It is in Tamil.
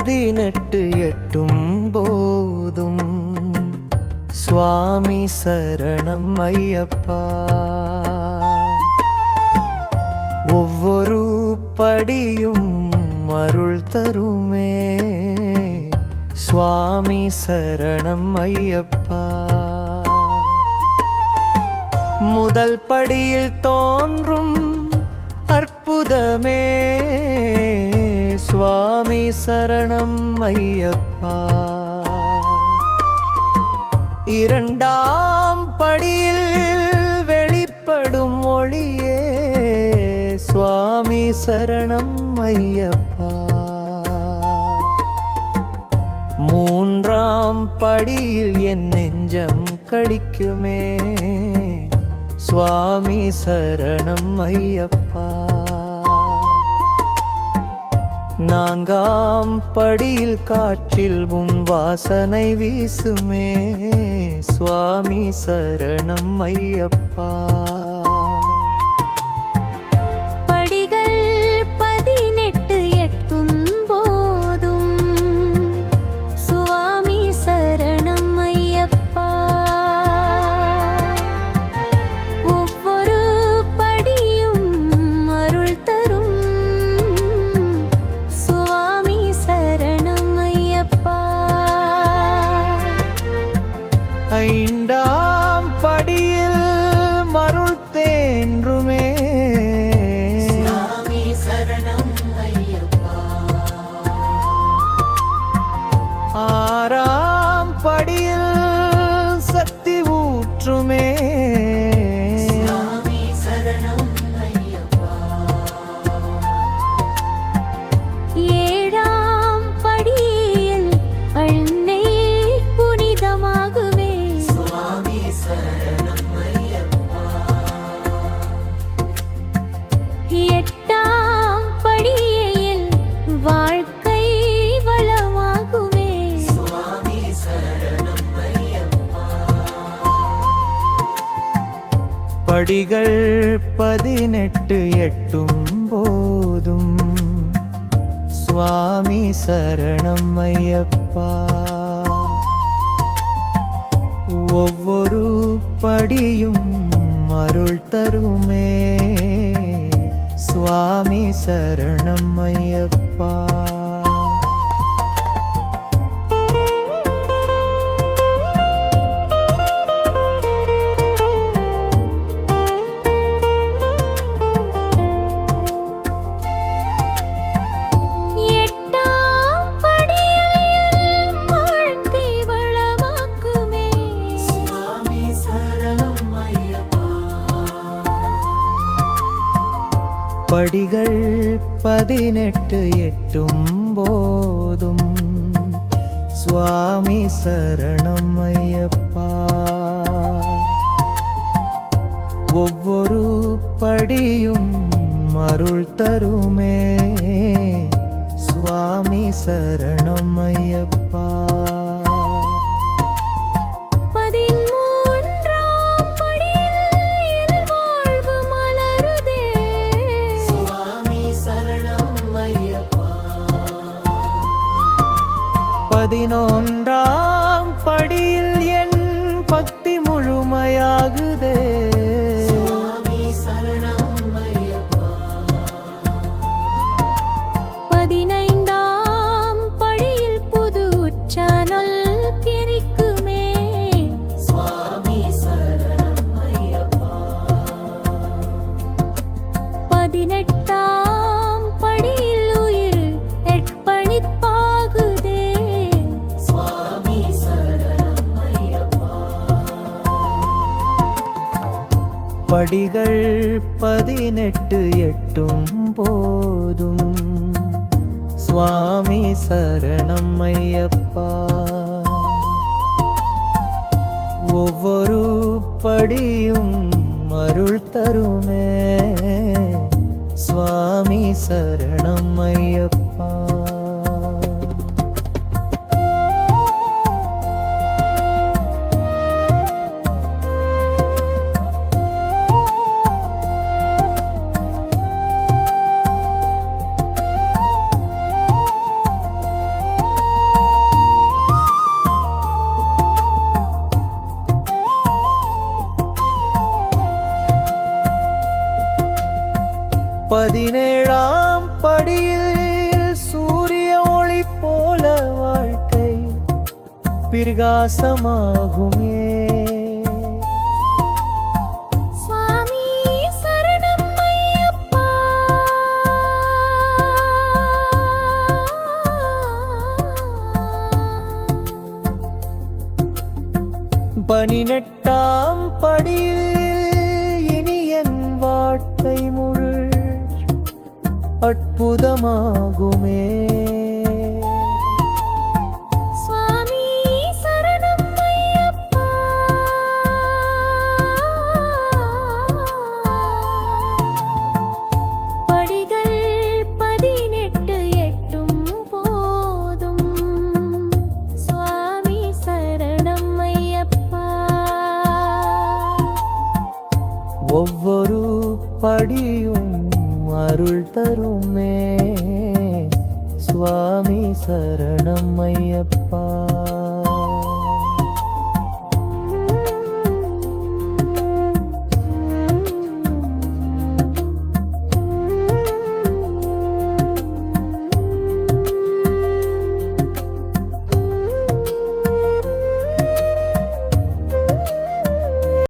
பதினெட்டு எட்டும் போதும் சுவாமி சரணம் ஐயப்பா ஒவ்வொரு படியும் அருள் தருமே சுவாமி சரணம் ஐயப்பா முதல் படியில் தோன்றும் அற்புதமே சரணம் ஐயப்பா. இரண்டாம் படியில் வெளிப்படும் ஒளியே சுவாமி சரணம் ஐயப்பா. மூன்றாம் படியில் என் நெஞ்சம் கடிக்குமே சுவாமி சரணம் ஐயப்பா. நான்காம் படியில் காற்றில் உன் வாசனை வீசுமே. சுவாமி சரணம் ஐயப்பா. ஐந்தாம் படிகள் பதினெட்டு எட்டும் போதும். சுவாமி சரணம் ஐயப்பா. ஒவ்வொரு படியும் அருள் தருமே. சுவாமி சரணம் ஐயப்பா. படிகள் பதினெட்டு எட்டும் போதும். சுவாமி சரணம் ஐயப்பா. ஒவ்வொரு படியும் அருள் தருமே. சுவாமி சரணம் ஐயப்பா. பதினொன்றாம் படியில் என் பக்தி முழுமையாகுதே. படிகள் பதினெட்டு எட்டும் போதும். சுவாமி சரணம் ஐயப்பா. ஒவ்வொரு படியும் அருள் தருமே. சுவாமி சரணம் ஐயப்பா. பதினேழாம் படியில் சூரிய ஒளி போல வாழ்க்கை பிரகாசமாகுமே. பனினெட்டாம் படியில் இனி என் வாழ்க்கை முழு அற்புதமாகுமே. அருள் தருமே. சுவாமி சரணம் ஐயப்பா.